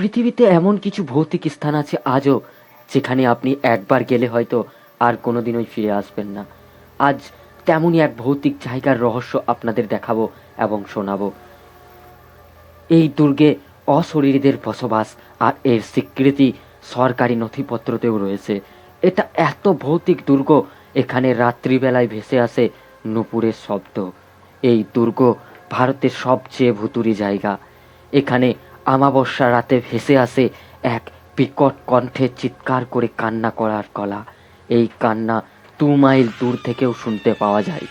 পৃথিবীতে এমন কিছু ভৌতিক স্থান আছে আজও যেখানে আপনি একবার গেলে হয়তো আর কোনোদিনই ফিরে আসবেন না। আজ তেমনই এক ভৌতিক জায়গার রহস্য আপনাদের দেখাবো এবং শোনাবো। এই দুর্গে অশরীরীদের বসবাস আর এর স্বীকৃতি সরকারি নথিপত্রতেও রয়েছে। এটা এত ভৌতিক দুর্গ, এখানে রাত্রিবেলায় ভেসে আসে নুপুরের শব্দ। এই দুর্গ ভারতের সবচেয়ে ভুতুরি জায়গা। এখানে আমাবস্যা রাতে ভেসে আসে এক বিকট কণ্ঠে চিৎকার করে কান্না করার কলা। এই কান্না দু মাইল দূর থেকেও শুনতে পাওয়া যায়।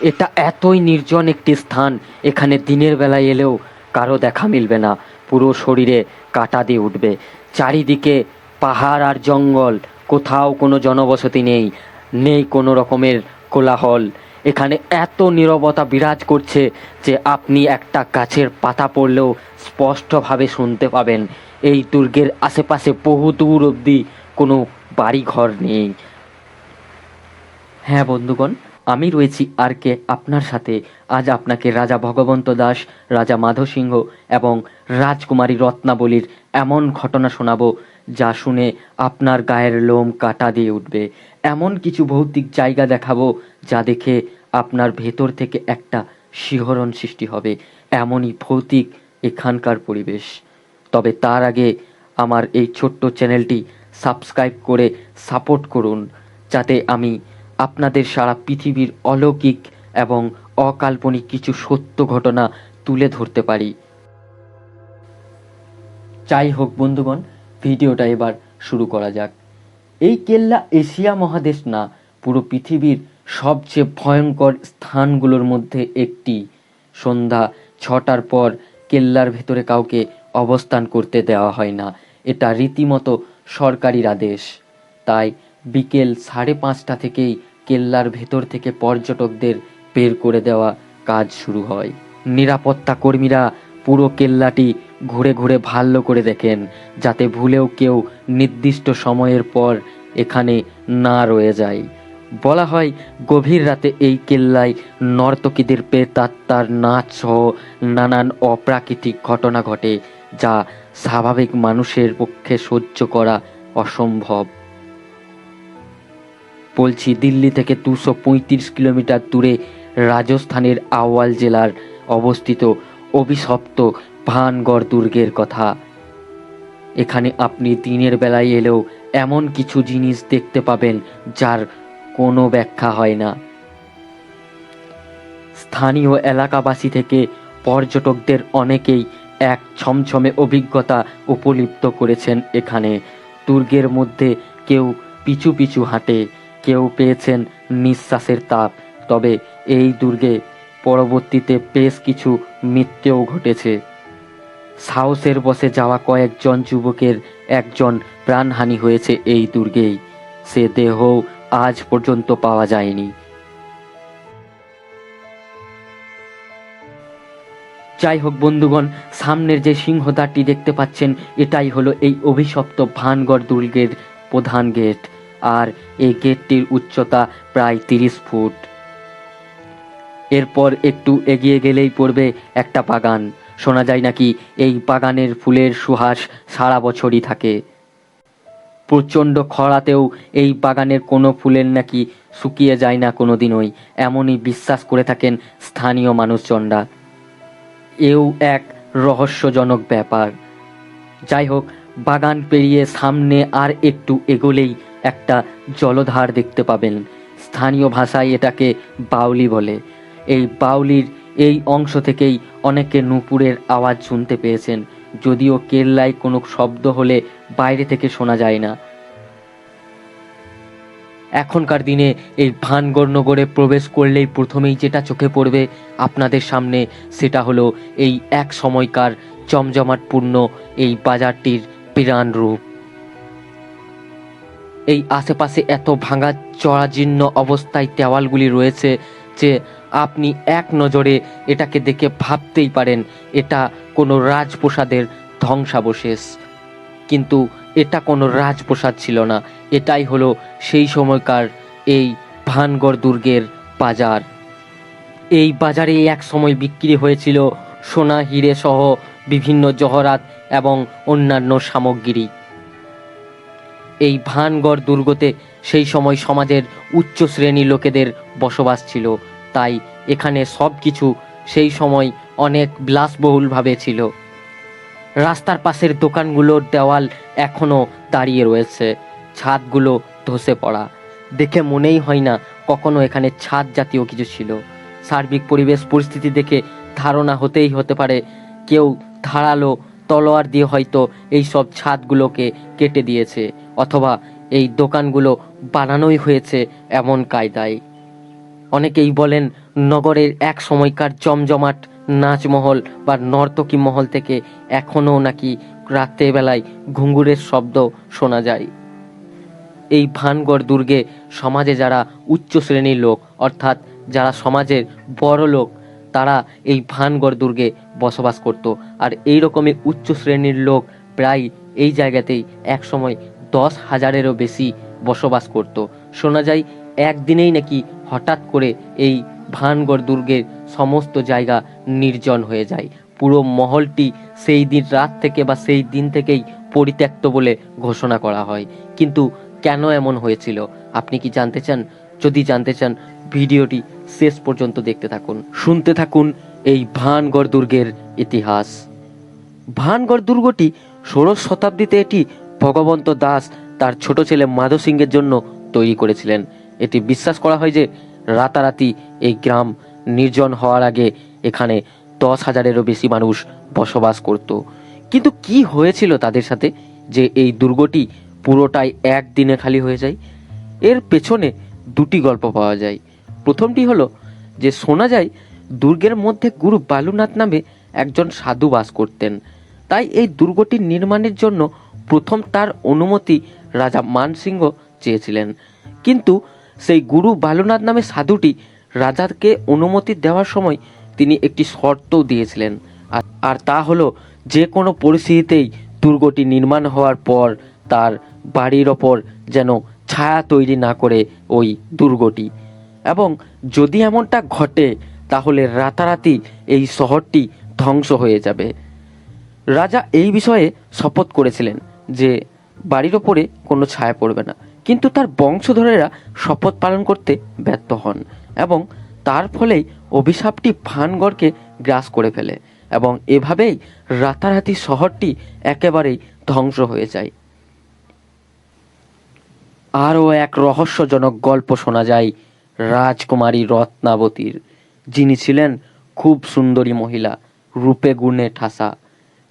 এটা এতই নির্জন একটি স্থান, এখানে দিনের বেলায় এলেও কারও দেখা মিলবে না। পুরো শরীরে কাটা দিয়ে উঠবে। চারিদিকে পাহাড় আর জঙ্গল, কোথাও কোনো জনবসতি নেই নেই কোনো রকমের কোলাহল। এখানে এত নীরবতা বিরাজ করছে যে আপনি একটা গাছের পাতা পড়লেও স্পষ্টভাবে শুনতে পাবেন, এই দুর্গের আশেপাশে বহু দূর অবধি কোনো বাড়িঘর নেই। হ্যাঁ বন্ধুগণ, আমি রয়েছি আর কে আপনার সাথে। আজ আপনাকে রাজা ভগবন্ত দাস, রাজা মাধব সিংহ এবং রাজকুমারী রত্নাবলীর এমন ঘটনা শোনাবো যা শুনে আপনার গায়ের লোম কাটা দিয়ে উঠবে। এমন কিছু ভৌতিক জায়গা দেখাবো যা দেখে আপনার ভেতর থেকে একটা শিহরণ সৃষ্টি হবে, এমনই ভৌতিক এখানকার পরিবেশ। তবে তার আগে আমার এই ছোট্ট চ্যানেলটি সাবস্ক্রাইব করে সাপোর্ট করুন, যাতে আমি আপনাদের সারা পৃথিবীর অলৌকিক এবং অকাল্পনিক কিছু সত্য ঘটনা তুলে ধরতে পারি। যাই হোক বন্ধুগণ, ভিডিওটা এবার শুরু করা যাক। এই কেল্লা এশিয়া মহাদেশ না, পুরো পৃথিবীর সবচেয়ে ভয়ঙ্কর স্থানগুলোর মধ্যে একটি। সন্ধ্যা ছটার পর কেল্লার ভেতরে কাউকে অবস্থান করতে দেওয়া হয় না। এটা রীতিমতো সরকারির আদেশ। তাই বিকেল সাড়ে পাঁচটা থেকেই কেল্লার ভেতর থেকে পর্যটকদের বের করে দেওয়া কাজ শুরু হয়। নিরাপত্তা কর্মীরা পুরো কেল্লাটি ঘুরে ঘুরে ভালো করে দেখেন, যাতে ভুলেও কেউ নির্দিষ্ট সময়ের পর এখানে না রয়ে যায়। বলা হয়, গভীর রাতে এই কেল্লায় নর্তকীদের প্রেতাত্মার নাচ সহ নানান অপ্রাকৃতিক ঘটনা ঘটে, যা স্বাভাবিক মানুষের পক্ষে সহ্য করা অসম্ভব। বলছি, দিল্লি থেকে দুশো পঁয়ত্রিশ কিলোমিটার দূরে রাজস্থানের আওয়াল জেলার অবস্থিত অভিশপ্ত ভানগড় দুর্গের কথা। এখানে আপনি দিনের বেলায় এলেও এমন কিছু জিনিস দেখতে পাবেন, যার কোনো ব্যাখ্যা হয় না। স্থানীয় এলাকাবাসী থেকে পর্যটকদের অনেকেই এক ছমছমে অভিজ্ঞতা উপলিপ্ত করেছেন এখানে। দুর্গের মধ্যে কেউ পিছু পিছু হাঁটে, কেউ পেয়েছেন নিঃশ্বাসের তাপ। তবে এই দুর্গে পরবর্তীতে বেশ কিছু মৃত্যুও ঘটেছে। সাহসের বসে যাওয়া কয়েকজন যুবকের একজন প্রাণহানি হয়েছে এই দুর্গেই। সে দেহ আজ পর্যন্ত পাওয়া যায়নি। যাই হোক বন্ধুগণ, সামনের যে সিংহদ্বারটি দেখতে পাচ্ছেন, এটাই হলো এই অভিশপ্ত ভানগড় দুর্গের প্রধান গেট। আর এই গেটটির উচ্চতা প্রায় তিরিশ ফুট। এরপর একটু এগিয়ে গেলেই পড়বে একটা বাগান। শোনা যায় নাকি এই বাগানের ফুলের সুহাস সারা বছরই থাকে। প্রচণ্ড খরাতেও এই বাগানের কোনো ফুলের নাকি শুকিয়ে যায় না কোনো দিনই এমনই বিশ্বাস করে থাকেন স্থানীয় মানুষজনরা। এও এক রহস্যজনক ব্যাপার। যাই হোক, বাগান পেরিয়ে সামনে আর একটু এগোলেই একটা জলধার দেখতে পাবেন। স্থানীয় ভাষায় এটাকে বাউলি বলে। এই বাউলির এই অংশ থেকেই অনেকে নুপুরের আওয়াজ শুনতে পেয়েছেন। যদিও কেল্লায় কোনো শব্দ হলে বাইরে থেকে শোনা যায় না। এখনকার দিনে এই ভানগড় নগরে প্রবেশ করলেই প্রথমেই যেটা চোখে পড়বে আপনাদের সামনে, সেটা হলো এই এক সময়কার জমজমাটপূর্ণ এই বাজারটির পিরান রূপ। এই আশেপাশে এত ভাঙা চড়াজীর্ণ অবস্থায় দেওয়ালগুলি রয়েছে যে আপনি এক নজরে এটাকে দেখে ভাবতেই পারেন, এটা কোনো রাজপ্রসাদের ধ্বংসাবশেষ। কিন্তু এটা কোনো রাজপ্রসাদ ছিল না। এটাই হলো সেই সময়কার এই ভানগড় দুর্গের বাজার। এই বাজারে এক সময় বিক্রি হয়েছিল সোনা, হিরে সহ বিভিন্ন জহরাত এবং অন্যান্য সামগ্রী। এই ভানগড় দুর্গতে সেই সময় সমাজের উচ্চ শ্রেণির লোকেদের বসবাস ছিল। তাই এখানে সব কিছু সেই সময় অনেক বিলাসবহুলভাবে ছিল। রাস্তার পাশের দোকানগুলোর দেওয়াল এখনও দাঁড়িয়ে রয়েছে। ছাদগুলো ধসে পড়া। দেখে মনেই হয় না কখনো এখানে ছাদ জাতীয় কিছু ছিল। সার্বিক পরিবেশ পরিস্থিতি দেখে ধারণা হতেই হতে পারে কেউ ধারালো তলোয়ার দিয়ে হয়তো এই সব ছাদগুলোকে কেটে দিয়েছে। অথবা এই দোকানগুলো বানানোই হয়েছে এমন কায়দায়। অনেকেই বলেন, নগরের এক সময়কার জমজমাট নাচমহল বা নর্তকী মহল থেকে এখনও নাকি রাত্রেবেলায় ঘুঙুরের শব্দ শোনা যায়। এই ভানগড় দুর্গে সমাজে যারা উচ্চ শ্রেণির লোক, অর্থাৎ যারা সমাজের বড় লোক, তারা এই ভানগড় দুর্গে বসবাস করত। আর এই রকমই উচ্চ শ্রেণির লোক প্রায় এই জায়গাতেই একসময় দশ হাজারেরও বেশি বসবাস করত। শোনা যায়, একদিনেই নাকি হঠাৎ করে এই ভানগড় দুর্গের সমস্ত জায়গা নির্জন হয়ে যায়। পুরো মহলটি সেই দিন রাত থেকে বা সেই দিন থেকেই পরিত্যক্ত বলে ঘোষণা করা হয়। কিন্তু কেন এমন হয়েছিল? আপনি কি জানতে চান? যদি জানতে চান, ভিডিওটি শেষ পর্যন্ত দেখতে থাকুন। শুনতে থাকুন এই ভানগড় দুর্গের ইতিহাস। ভানগড় দুর্গটি ষোড়শ শতাব্দীতে এটি ভগবন্ত দাস তার ছোট ছেলে মাধব সিংহের জন্য তৈরি করেছিলেন। এটি বিশ্বাস করা হয় যে রাতারাতি এই গ্রাম নির্জন হওয়ার আগে এখানে দশ হাজারেরও বেশি মানুষ বসবাস করত। কিন্তু কি হয়েছিল তাদের সাথে যে এই দুর্গটি পুরোটাই একদিনে খালি হয়ে যায়? এর পেছনে দুটি গল্প পাওয়া যায়। প্রথমটি হলো যে শোনা যায়, দুর্গের মধ্যে গুরু বালুনাথ নামে একজন সাধু বাস করতেন। তাই এই দুর্গটি নির্মাণের জন্য প্রথম তার অনুমতি রাজা মানসিংহ চেয়েছিলেন। কিন্তু সেই গুরু বালুনাথ নামে সাধুটি রাজাকে অনুমতি দেওয়ার সময় তিনি একটি শর্তও দিয়েছিলেন। আর আর তা হলো, যে কোনো পরিস্থিতিতেই দুর্গটি নির্মাণ হওয়ার পর তার বাড়ির ওপর যেন ছায়া তৈরি না করে ওই দুর্গটি। এবং যদি এমনটা ঘটে, তাহলে রাতারাতি এই শহরটি ধ্বংস হয়ে যাবে। রাজা এই বিষয়ে শপথ করেছিলেন। যে বাড়ির ওপরে কোনো ছায়া পড়বে না। কিন্তু তার বংশধরেরা শপথ পালন করতে ব্যর্থ হন এবং তার ফলেই অভিশাপটি ভানগড়কে গ্রাস করে ফেলে এবং এভাবেই রাতারাতি শহরটি একেবারেই ধ্বংস হয়ে যায়। আরও এক রহস্যজনক গল্প শোনা যায় রাজকুমারী রত্নাবতীর, যিনি ছিলেন খুব সুন্দরী মহিলা, রূপে গুণে ঠাসা।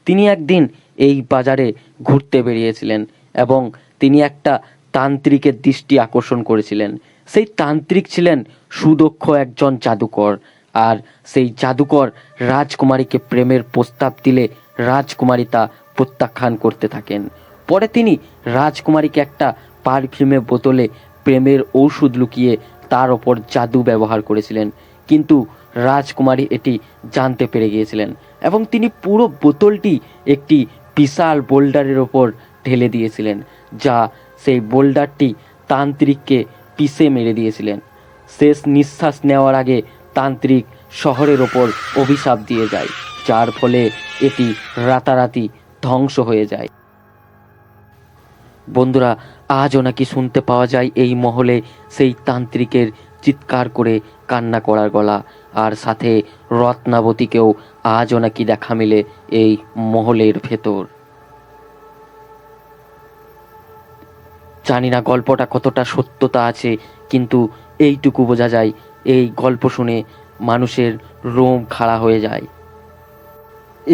তিনি একদিন এই বাজারে ঘুরতে বেরিয়েছিলেন এবং তিনি একটা তান্ত্রিকের দৃষ্টি আকর্ষণ করেছিলেন। সেই তান্ত্রিক ছিলেন সুদক্ষ একজন জাদুকর আর সেই জাদুকর রাজকুমারীকে প্রেমের প্রস্তাব দিলে রাজকুমারী তা প্রত্যাখ্যান করতে থাকেন। পরে তিনি রাজকুমারীকে একটা পারফিউমের বোতলে প্রেমের ঔষধ লুকিয়ে তার ওপর জাদু ব্যবহার করেছিলেন। কিন্তু রাজকুমারী এটি জানতে পেরে গিয়েছিলেন এবং তিনি পুরো বোতলটি একটি বিশাল বোল্ডারের ওপর ঢেলে দিয়েছিলেন, যা সেই বোল্ডারটি তান্ত্রিককে পিষে মেরে দিয়েছিলেন। শেষ নিঃশ্বাস নেওয়ার আগে তান্ত্রিক শহরের ওপর অভিশাপ দিয়ে যায়, যার ফলে এটি রাতারাতি ধ্বংস হয়ে যায়। বন্ধুরা, আজও নাকি শুনতে পাওয়া যায় এই মহলে সেই তান্ত্রিকের চিৎকার করে কান্না করার গলা। আর সাথে রত্নাবতীকেও আজও নাকি দেখা মিলে এই মহলের ভেতর। জানি না গল্পটা কতটা সত্যতা আছে, কিন্তু এইটুকু বোঝা যায়, এই গল্প শুনে মানুষের রোম খাড়া হয়ে যায়।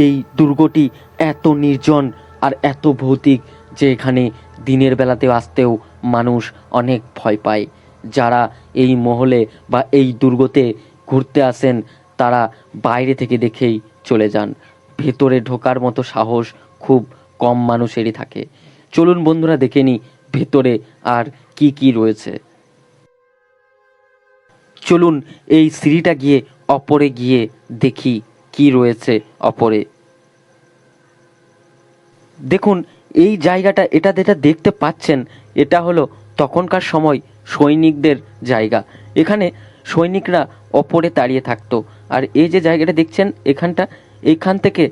এই দুর্গটি এত নির্জন আর এত ভৌতিক যে এখানে দিনের বেলাতে আসতেও মানুষ অনেক ভয় পায়। যারা এই মহলে বা এই দুর্গতে ঘুরতে আসেন, তারা বাইরে থেকে দেখেই চলে যান। ভেতরে ঢোকার মতো সাহস খুব কম মানুষেরই থাকে। চলুন বন্ধুরা দেখে নিই ভেতরে আর কি কি রয়েছে। চলুন এই সিঁড়িটা গিয়ে অপরে গিয়ে দেখি কি রয়েছে অপরে। দেখুন, এই জায়গাটা, এটা যেটা দেখতে পাচ্ছেন, এটা হলো তখনকার সময় সৈনিকদের জায়গা। এখানে সৈনিকরা ওপরে দাঁড়িয়ে থাকতো। আর এই যে জায়গাটা দেখছেন, এখানটা, এখান থেকে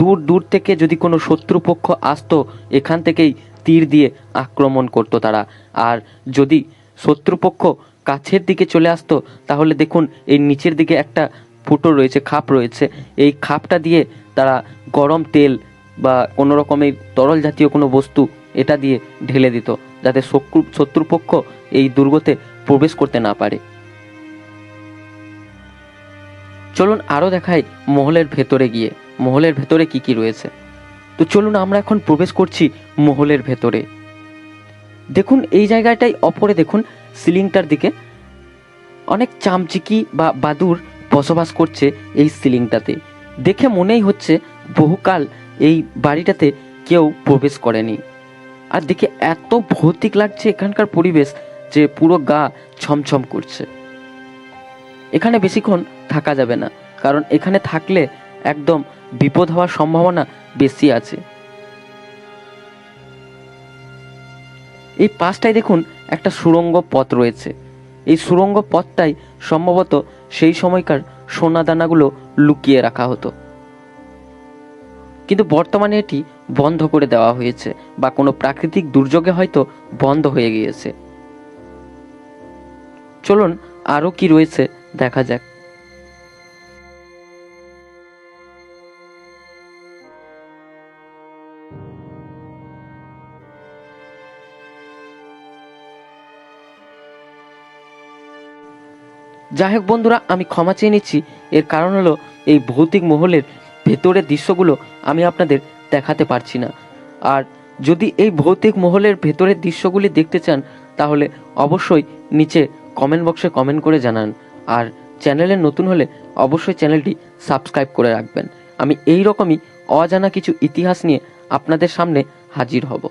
দূর দূর থেকে যদি কোনো শত্রুপক্ষ আসতো, এখান থেকেই তীর দিয়ে আক্রমণ করতো তারা। আর যদি শত্রুপক্ষ কাছের দিকে চলে আসতো, তাহলে দেখুন, এই নিচের দিকে একটা ফুটো রয়েছে, খাপ রয়েছে। এই খাপটা দিয়ে তারা গরম তেল বা কোনো রকমের তরল জাতীয় কোনো বস্তু এটা দিয়ে ঢেলে দিত, যাতে শত্রু শত্রুপক্ষ এই দুর্গতে প্রবেশ করতে না পারে। চলুন আরও দেখাই মহলের ভেতরে গিয়ে। মহলের ভেতরে কি কি রয়েছে? তো চলুন আমরা এখন প্রবেশ করছি মহলের ভেতরে। দেখুন, এই জায়গাটাই অপরে দেখুন, সিলিংটার দিকে। অনেক চামচিকি বা বাদুর বসবাস করছে এই সিলিংটাতে। দেখে মনেই হচ্ছে বহুকাল এই বাড়িটাতে কেউ প্রবেশ করেনি। আর দেখে এত ভৌতিক লাগছে এখানকার পরিবেশ যে পুরো গা ছমছম করছে। এখানে বেশিক্ষণ থাকা যাবে না, কারণ এখানে থাকলে একদম বিপদ হওয়ার সম্ভাবনা বেশি আছে। এই পাশটায় দেখুন একটা সুড়ঙ্গ পথ রয়েছে। এই সুড়ঙ্গ পথটাই সম্ভবত সেই সময়কার সোনা দানাগুলো লুকিয়ে রাখা হতো। কিন্তু বর্তমানে এটি বন্ধ করে দেওয়া হয়েছে বা কোনো প্রাকৃতিক দুর্যোগে হয়তো বন্ধ হয়ে গিয়েছে। চলুন আরও কি রয়েছে দেখা যাক। যাই হোক বন্ধুরা, আমি ক্ষমা চেয়ে নিচ্ছি। এর কারণ হলো এই ভৌতিক মহলের ভেতরের দৃশ্যগুলো আমি আপনাদের দেখাতে পারছি না। আর যদি এই ভৌতিক মহলের ভেতরের দৃশ্যগুলি দেখতে চান, তাহলে অবশ্যই নিচে কমেন্ট বক্সে কমেন্ট করে জানান। আর চ্যানেলে নতুন হলে অবশ্যই চ্যানেলটি সাবস্ক্রাইব করে রাখবেন। আমি এই রকমই অজানা কিছু ইতিহাস নিয়ে আপনাদের সামনে হাজির হব।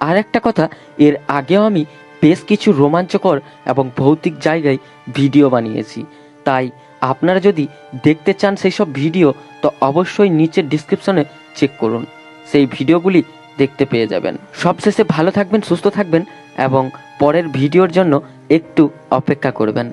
আর একটা কথা, এর আগেও আমি বেশ কিছু রোমাঞ্চকর এবং ভৌতিক জায়গায় ভিডিও বানিয়েছি। তাই আপনারা যদি দেখতে চান সেই সব ভিডিও, তো অবশ্যই নিচের ডিসক্রিপশনে চেক করুন। সেই ভিডিওগুলি দেখতে পেয়ে যাবেন। সবশেষে ভালো থাকবেন, সুস্থ থাকবেন। এবং পরের ভিডিওর জন্য একটু অপেক্ষা করবেন।